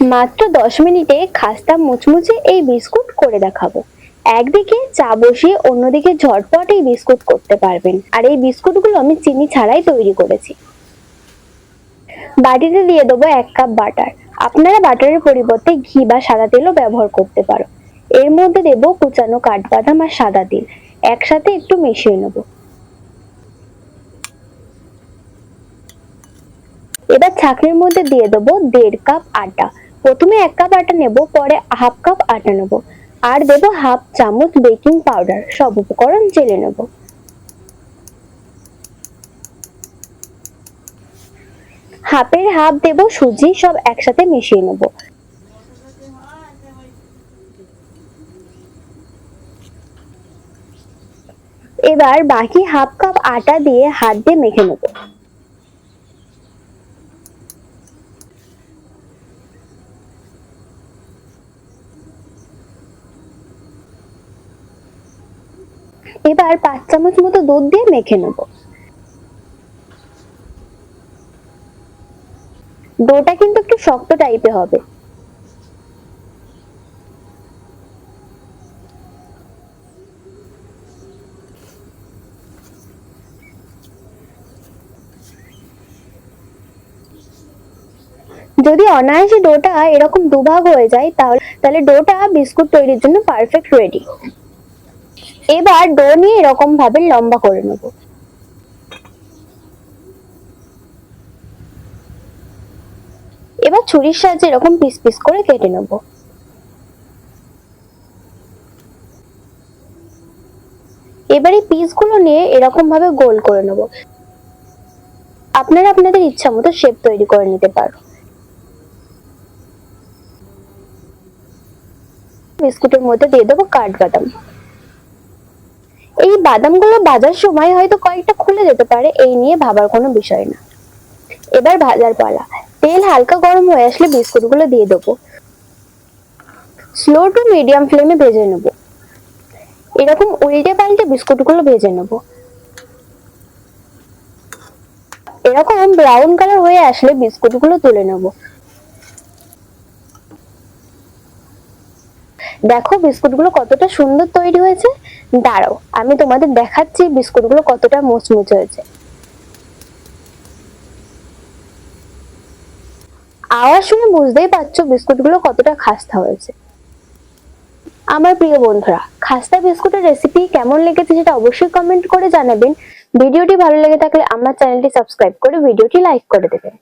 মাত্র দশ মিনিটে খাস্তা মুচমুচে এই বিস্কুট করে দেখাবো। একদিকে চা বসিয়ে অন্যদিকে ঝটপট এই বিস্কুট করতে পারবেন। আর এই বিস্কুটগুলো আমি চিনি ছাড়াই তৈরি করেছি। বাটিতে দিয়ে দেবো এক কাপ বাটার। আপনারা বাটারের পরিবর্তে ঘি বা সাদা তেলও ব্যবহার করতে পারো। এর মধ্যে দেবো কুচানো কাঠবাদাম আর সাদা তিল। একসাথে একটু মিশিয়ে নেব। এবার ছাঁকনির মধ্যে দিয়ে দেবো দেড় কাপ আটা। প্রথমে এক কাপ আটা নেব, পরে হাফ কাপ আটা নেব। আর দেব হাফ চামচ বেকিং পাউডার সব উপকরণ চেলে নেব। হাফের হাফ দেব, সুজি সব একসাথে মিশিয়ে নেব। এবার বাকি হাফ কাপ আটা দিয়ে হাত দিয়ে মেখে নেব। এবার পাঁচ চামচ মতো দুধ দিয়ে মেখে নেব। ডোটা কিন্তু একটু শক্ত টাইপের হবে। যদি অনায়াসে ডোটা এরকম দুভাগ হয়ে যায়, তাহলে তাহলে ডোটা বিস্কুট তৈরির জন্য পারফেক্ট রেডি এবার ডো নিয়ে এরকম ভাবে লম্বা করে নেব। এবার ছুরির সাহায্যে এরকম পিস পিস করে কেটে নেব। এবার এই পিসগুলো নিয়ে এরকম ভাবে গোল করে নেব। আপনারা আপনাদের ইচ্ছা মতো শেপ তৈরি করে নিতে পারো। বিস্কুটের মধ্যে দিয়ে দেবো কাঠবাদাম। এই বাদামগুলো ভাজার সময় হয়তো কয়েকটা খুলে যেতে পারে, এই নিয়ে ভাবার কোনো বিষয় না। এবার ভাজার পালা। তেল হালকা গরম হয়ে আসলে বিস্কুটগুলো দিয়ে দেবো। স্লো টু মিডিয়াম ফ্লেমে ভেজে নেব। এরকম উল্টে পাল্টে বিস্কুটগুলো ভেজে নেব। এরকম ব্রাউন কালার হয়ে আসলে বিস্কুটগুলো তুলে নেব। দেখো বিস্কুটগুলো কতটা সুন্দর তৈরি হয়েছে। দাঁড়াও, আমি তোমাদের দেখাচ্ছি বিস্কুটগুলো কতটা মুচমুচে হয়েছে। আওয়াজ শুনে বুঝতেই পারছ বিস্কুটগুলো কতটা খাস্তা হয়েছে। আমার প্রিয় বন্ধুরা, খাস্তা বিস্কুটের রেসিপি কেমন লেগেছে সেটা অবশ্যই কমেন্ট করে জানাবেন। ভিডিওটি ভালো লেগে থাকলে আমার চ্যানেলটি সাবস্ক্রাইব করে ভিডিওটি লাইক করে দেবেন।